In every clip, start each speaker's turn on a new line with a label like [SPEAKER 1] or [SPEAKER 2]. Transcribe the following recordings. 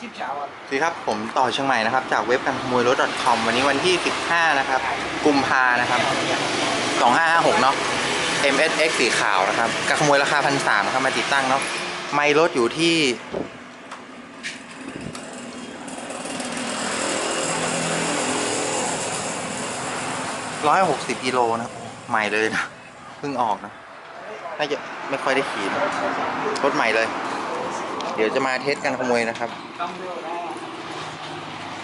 [SPEAKER 1] ชิปเช้าอะ
[SPEAKER 2] สวัสดีครับ ผมต่อเชียงใหม่นะครับ จากเว็บการขโมยรถ .com วันนี้วันที่ 15 นะครับ กุมภานะครับ 2556 เนาะ MSX สีขาวนะครับการขโมยราคาพันสามนะครับมาติดตั้งเนาะ ไมล์รถอยู่ที่ ร้อยหกสิบกิโลนะครับใหม่เลยนะ เพิ่งออกนะ น่าจะไม่ค่อยได้ขี่นะรถใหม่เลย เดี๋ยวจะมาเทสการขโมยนะครับ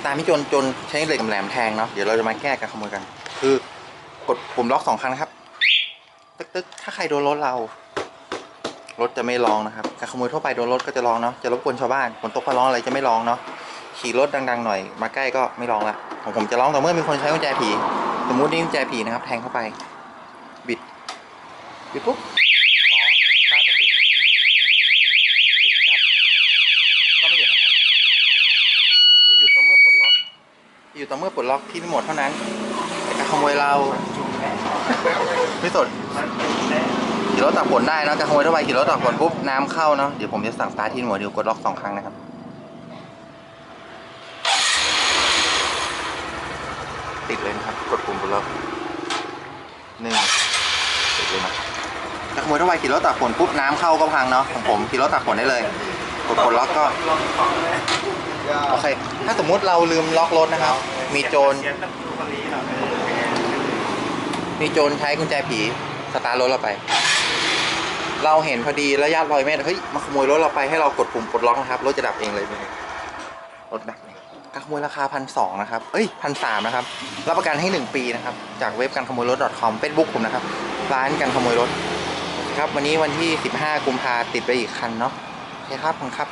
[SPEAKER 1] ตา
[SPEAKER 2] มที่โจนจนใช้เหล็กแหลมแทงเนาะ เดี๋ยวเราจะมาแก้การขโมยกัน คือกดปุ่มล็อกสองครั้งนะครับ ตึกตึกถ้าใครโดนรถเรา รถจะไม่ร้องนะครับ การขโมยทั่วไปโดนรถก็จะร้องเนาะ จะรบกวนชาวบ้าน ฝนตกฟ้าร้องอะไรจะไม่ร้องเนาะ ขี่รถดัง ๆ หน่อย มาใกล้ก็ไม่ร้องละของผมจะร้องแต่เมื่อมีคนใช้กุญแจผี สมมุตินี่กุญแจผีนะครับ แทงเข้าไป บิด บิดปุ๊บร้องสตาร์ทไม่ติดบิดกลับก็ไม่หยุดนะครับ จะหยุดต่อเมื่อปลดล็อก จะหยุดต่อเมื่อปลดล็อกที่รีโมทเท่านั้นแต่การขโมยเราไม่สนขี่รถตากฝนได้นะการขโมยทั่วไปขี่รถตากฝนปุ๊บน้ำเข้าเนาะเดี๋ยวผมจะสั่งสตาร์ทที่หัวเดียวกดล็อกสองครั้งนะครับติดเลยนะครับ กดปุ่มปลดล็อกหนึ่งติดเลยนะการขโมยทั่วไปขี่รถตากฝนปุ๊บน้ำเข้าก็พังเนาะของผมขี่รถตากฝนได้เลย กดปลดล็อกก็โอเคถ้าสมมุติเราลืมล็อกรถนะครับ มีโจร มีโจรใช้กุญแจผีสตาร์ทรถเราไป เราเห็นพอดีระยะร้อยเมตรเฮ้ยมาขโมยรถเราไปให้เรากดปุ่มปลดล็อกนะครับรถจะดับเองเลยรถดับการขโมยราคาพันสองนะครับ เอ้ยพันสามนะครับ รับประกันให้หนึ่งปีนะครับ จากเว็บการขโมยรถ .com เฟซบุ๊กผมนะครับ ร้านการขโมยรถ ครับ วันนี้วันที่ 15 กุมภาติดไปอีกคันเนาะโอเคครับขอบคุณครับ